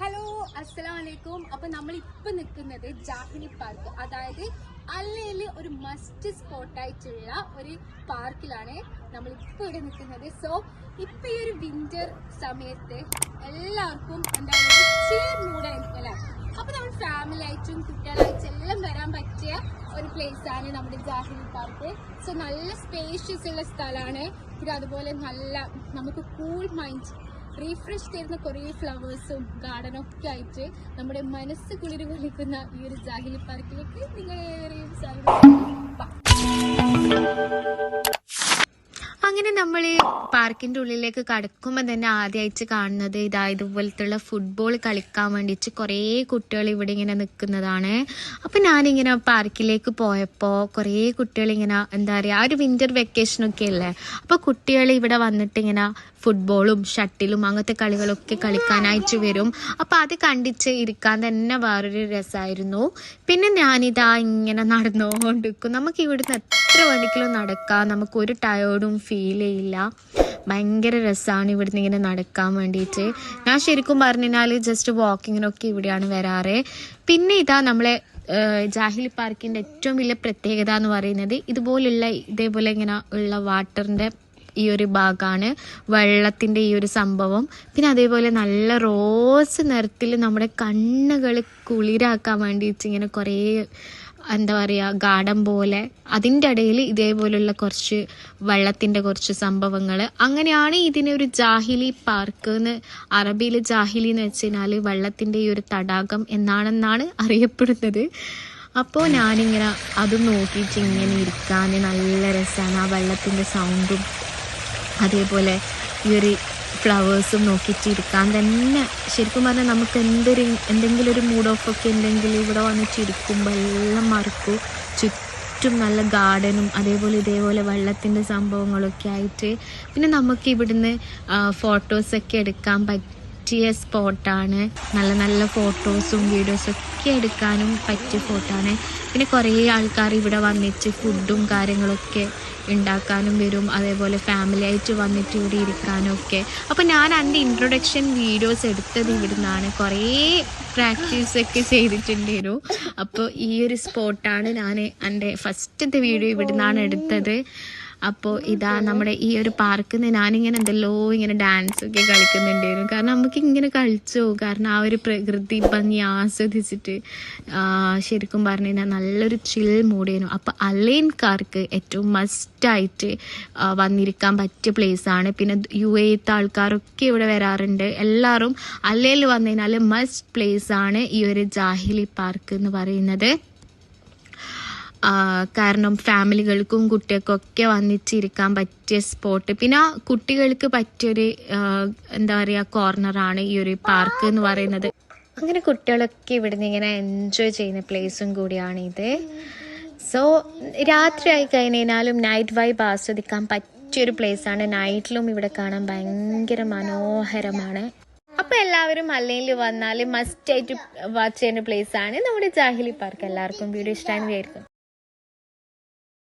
Hello അസ്സലാം വലൈക്കും അപ്പൊ നമ്മൾ ഇപ്പൊ നിൽക്കുന്നത് ജാഹിനി പാർക്ക് അതായത് അല്ലയിൽ ഒരു മസ്റ്റ് സ്പോട്ടായിട്ടുള്ള ഒരു പാർക്കിലാണ് നമ്മൾ ഇപ്പൊ ഇവിടെ നിൽക്കുന്നത്. സോ ഇപ്പൊ ഈ ഒരു വിന്റർ സമയത്ത് എല്ലാവർക്കും എന്താ അല്ലേ? അപ്പൊ നമ്മൾ ഫാമിലി ആയിട്ടും കുട്ടികളായിട്ടും എല്ലാം വരാൻ പറ്റിയ ഒരു പ്ലേസ് ആണ് നമ്മുടെ ജാഹിനി പാർക്ക് സോ നല്ല സ്പേഷ്യസ് ഉള്ള സ്ഥലമാണ്. പിന്നെ അതുപോലെ നല്ല നമുക്ക് കൂൾ മൈൻഡ് റീഫ്രഷ് തരുന്ന കുറേ ഫ്ലവേഴ്സും ഗാർഡനും ഒക്കെ ആയിട്ട് നമ്മുടെ മനസ്സ് കുളിര് കൊള്ളിക്കുന്ന ഈ ഒരു ജാഹിലി പാർക്കിലേക്ക് നിങ്ങളേവരെയും സ്വാഗതം. അങ്ങനെ നമ്മൾ പാർക്കിന്റെ ഉള്ളിലേക്ക് കടക്കുമ്പോൾ തന്നെ ആദ്യമായിട്ട് കാണുന്നത് ഇതാ ഇതുപോലത്തുള്ള ഫുട്ബോൾ കളിക്കാൻ വേണ്ടിയിട്ട് കുറേ കുട്ടികൾ ഇവിടെ ഇങ്ങനെ നിൽക്കുന്നതാണ്. അപ്പം ഞാനിങ്ങനെ പാർക്കിലേക്ക് പോയപ്പോൾ കുറേ കുട്ടികൾ ഇങ്ങനെ എന്താ പറയുക ആ ഒരു വിന്റർ വെക്കേഷനൊക്കെ അല്ലേ? അപ്പോൾ കുട്ടികൾ ഇവിടെ വന്നിട്ട് ഇങ്ങനെ ഫുട്ബോളും ഷട്ടിലും അങ്ങനത്തെ കളികളൊക്കെ കളിക്കാനായിട്ട് വരും. അപ്പോൾ അത് കണ്ടിച്ച് ഇരിക്കാൻ തന്നെ വേറൊരു രസമായിരുന്നു പിന്നെ ഞാനിതാ ഇങ്ങനെ നടന്നുകൊണ്ടിരിക്കും. നമുക്ക് ഇവിടുന്ന് എത്ര വേണമെങ്കിലും നടക്കാം. നമുക്ക് ഒരു ടയേർഡും ഫീൽ ചെയ്യില്ല. ഭയങ്കര രസമാണ് ഇവിടുന്ന് ഇങ്ങനെ നടക്കാൻ വേണ്ടിയിട്ട്. ഞാൻ ശരിക്കും പറഞ്ഞു കഴിഞ്ഞാൽ ജസ്റ്റ് വാക്കിങ്ങിനൊക്കെ ഇവിടെയാണ് വരാറ്. പിന്നെ ഇതാ നമ്മളെ ജാഹിൽ പാർക്കിന്റെ ഏറ്റവും വലിയ പ്രത്യേകത എന്ന് പറയുന്നത് ഇതുപോലുള്ള ഇതേപോലെ ഇങ്ങനെ ഉള്ള വാട്ടറിന്റെ ഈ ഒരു ഭാഗമാണ് വെള്ളത്തിന്റെ ഈ ഒരു സംഭവം. പിന്നെ അതേപോലെ നല്ല റോസ് നിറത്തിൽ നമ്മുടെ കണ്ണുകൾ കുളിരാക്കാൻ വേണ്ടിയിട്ട് ഇങ്ങനെ കുറേ എന്താ പറയുക ഗാർഡൻ പോലെ അതിന്റെ ഇടയിൽ ഇതേപോലുള്ള കുറച്ച് വെള്ളത്തിന്റെ കുറച്ച് സംഭവങ്ങൾ. അങ്ങനെയാണ് ഇതിനെ ഒരു ജാഹിലി പാർക്ക് എന്ന് അറബിയിൽ ജാഹിലി എന്ന് വെച്ച് വെള്ളത്തിന്റെ ഈ ഒരു തടാകം എന്നാണെന്നാണ് അറിയപ്പെടുന്നത്. അപ്പോൾ ഞാനിങ്ങനെ അത് നോക്കിയിട്ട് ഇങ്ങനെ ഇരിക്കാൻ നല്ല രസമാണ് ആ വെള്ളത്തിന്റെ സൗണ്ടും അതേപോലെ ഈ ഒരു ഫ്ലവേഴ്സും നോക്കിയിട്ട് ഇരിക്കാൻ തന്നെ. ശരിക്കും പറഞ്ഞാൽ നമുക്ക് എന്തൊരു എന്തെങ്കിലും ഒരു മൂഡ് ഓഫ് ഒക്കെ ഉണ്ടെങ്കിൽ ഇവിടെ വന്നിട്ട് ഇരിക്കുമ്പോൾ എല്ലാം മറക്കും. ചുറ്റും നല്ല ഗാർഡനും അതേപോലെ ഇതേപോലെ വെള്ളത്തിന്റെ സംഭവങ്ങളൊക്കെ ആയിട്ട്. പിന്നെ നമുക്ക് ഇവിടുന്ന് ഫോട്ടോസൊക്കെ എടുക്കാൻ പറ്റിയ സ്പോട്ടാണ്. നല്ല നല്ല ഫോട്ടോസും വീഡിയോസും ഒക്കെ എടുക്കാനും പറ്റിയ ഫോട്ടാണ്. പിന്നെ കുറേ ആൾക്കാർ ഇവിടെ വന്നിട്ട് ഫുഡും കാര്യങ്ങളൊക്കെ ഉണ്ടാക്കാനും വരും. അതേപോലെ ഫാമിലി ആയിട്ട് വന്നിട്ട് ഇവിടെ ഇരിക്കാനും ഒക്കെ. അപ്പോൾ ഞാൻ എന്റെ ഇൻട്രൊഡക്ഷൻ വീഡിയോസ് എടുത്തത് ഇവിടുന്നാണ്. കുറേ പ്രാക്ടീസ് ഒക്കെ ചെയ്തിട്ടുണ്ടായിരുന്നു അപ്പോൾ ഈ ഒരു സ്പോട്ടാണ് ഞാൻ എന്റെ ഫസ്റ്റത്തെ വീഡിയോ ഇവിടുന്നാണ് എടുത്തത്. അപ്പോൾ ഇതാ നമ്മുടെ ഈ ഒരു പാർക്കിൽ നിന്ന് ഞാനിങ്ങനെ എന്തല്ലോ ഇങ്ങനെ ഡാൻസ് ഒക്കെ കളിക്കുന്നുണ്ടായിരുന്നു. കാരണം നമുക്ക് ഇങ്ങനെ കളിച്ചു കാരണം ആ ഒരു പ്രകൃതി ഭംഗി ആസ്വദിച്ചിട്ട് ശരിക്കും പറഞ്ഞു കഴിഞ്ഞാൽ നല്ലൊരു ചിൽ മൂടിയായിരുന്നു അപ്പോൾ അലൈൻകാർക്ക് ഏറ്റവും മസ്റ്റായിട്ട് വന്നിരിക്കാൻ പറ്റിയ ആണ്. പിന്നെ യു എത്തെ ആൾക്കാരൊക്കെ ഇവിടെ വരാറുണ്ട്. എല്ലാവരും അല്ലയിൽ വന്നു കഴിഞ്ഞാൽ മസ്റ്റ് പ്ലേസ് ആണ് ഈ ഒരു ജാഹിലി പാർക്ക് എന്ന് പറയുന്നത്. കാരണം ഫാമിലികൾക്കും കുട്ടികൾക്കൊക്കെ വന്നിച്ചിരിക്കാൻ പറ്റിയ സ്പോട്ട് പിന്നെ കുട്ടികൾക്ക് പറ്റിയൊരു എന്താ പറയുക കോർണറാണ് ഈ ഒരു പാർക്ക് എന്ന് പറയുന്നത്. അങ്ങനെ കുട്ടികളൊക്കെ ഇവിടുന്ന് ഇങ്ങനെ എൻജോയ് ചെയ്യുന്ന പ്ലേസും കൂടിയാണ് ഇത്. സോ രാത്രി ആയി കഴിഞ്ഞാലും നൈറ്റ് വൈബ് ആസ്വദിക്കാൻ പറ്റിയൊരു പ്ലേസാണ് നൈറ്റിലും ഇവിടെ കാണാൻ ഭയങ്കര മനോഹരമാണ്. അപ്പൊ എല്ലാവരും അല്ലെങ്കിൽ വന്നാൽ മസ്റ്റ് ആയിട്ട് വാച്ച് ചെയ്യുന്ന പ്ലേസ് ആണ് നമ്മുടെ ജാഹിലി പാർക്ക് എല്ലാവർക്കും വീഡിയോ വിചാരിക്കും